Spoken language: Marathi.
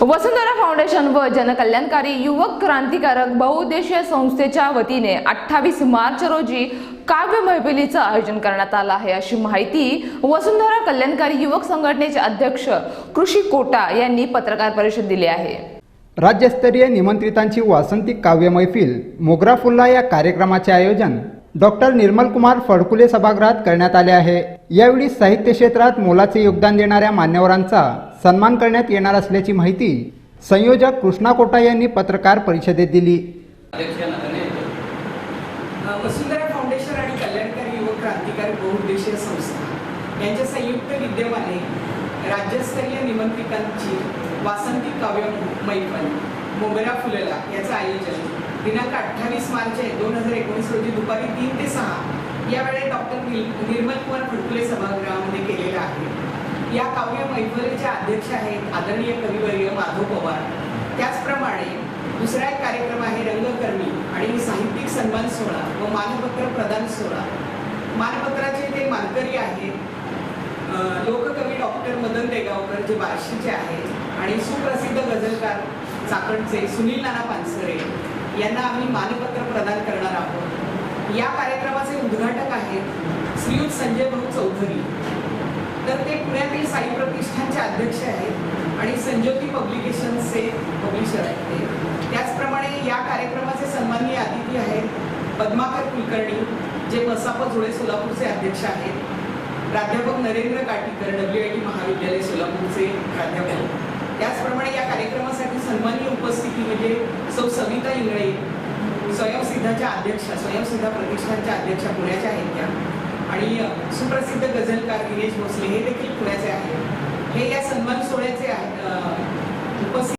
वसुंधरा फाउंडेशन व जनकल्याणकारी युवक क्रांतिकारक बहुउद्देशीय संस्थेच्या वतीने अठ्ठावीस मार्च रोजी काव्य मैफिलीचं आयोजन करण्यात आलं आहे. अशी माहिती वसुंधरा कल्याणकारी युवक संघटनेचे अध्यक्ष कृषी कोटा यांनी पत्रकार परिषद दिली आहे. राज्यस्तरीय निमंत्रितांची वासंतिक काव्य मैफिल मोगरा फुल्ला या कार्यक्रमाचे आयोजन डॉक्टर निर्मल कुमार फडकुले सभागृहात करण्यात आले आहे. यावेळी साहित्य क्षेत्रात मोलाचे योगदान देणाऱ्या मान्यवरांचा सन्मान करण्यात येणार असल्याची माहिती संयोजक कृष्णा कोटा यांनी पत्रकार परिषदेत दिली. वसुंधरा फाउंडेशन आणि कल्याणकारी युवक क्रांतिकारी बहुउद्देशीय संस्था यांच्या संयुक्त विद्यमाने राज्यस्तरीय निमंत्रितांची वासंतिक काव्य मैफल मोगरा फुलला याचं आयोजन दिनांक अठ्ठावीस मार्च दोन हजार एकोणीस रोजी दुपारी तीन ते सहा यावेळी डॉक्टर निर्मल कुमार फडकुले सभागृहामध्ये केलेलं आहे. या काव्य मैफलीचे अध्यक्ष आहेत आदरणीय कविवर्य माधव पवार. त्याचप्रमाणे दुसरा एक कार्यक्रम आहे रंगकर्मी आणि साहित्यिक सन्मान सोहळा व मानपत्र प्रदान सोहळा. मानपत्राचे ते मानकरी आहेत लोककवी डॉक्टर मदन देगावकर जे बार्शीचे आहेत आणि सुप्रसिद्ध गझलकार चाकणचे सुनील नाना पानसरे यांना आम्ही मानपत्र प्रदान करणार आहोत. या कार्यक्रमाचे उद्घाटक आहेत श्रीयुत संजय भाऊ चौधरी. तर ते पुण्यातील अध्यक्ष आहेत आणि संज्योती पब्लिकेशनचे पब्लिशर आहेत ते. त्याचप्रमाणे या कार्यक्रमाचे सन्माननीय अतिथी आहेत पद्माकर कुलकर्णी जे मसाप जुळे सोलापूरचे अध्यक्ष आहेत. प्राध्यापक Narendra Katikar W I T महाविद्यालय सोलापूरचे प्राध्यापक. त्याचप्रमाणे या कार्यक्रमासाठी सन्माननीय उपस्थिती म्हणजे सौ सविता इंगळे स्वयंसिद्धाच्या अध्यक्षा स्वयंसिद्धा प्रतिष्ठानच्या अध्यक्षा पुण्याच्या आहेत त्या. आणि सुप्रसिद्ध गझलकार दिनेश भोसले हे देखील पुण्याचे आहेत. हे या सन्मान सोहळ्याचे आहे,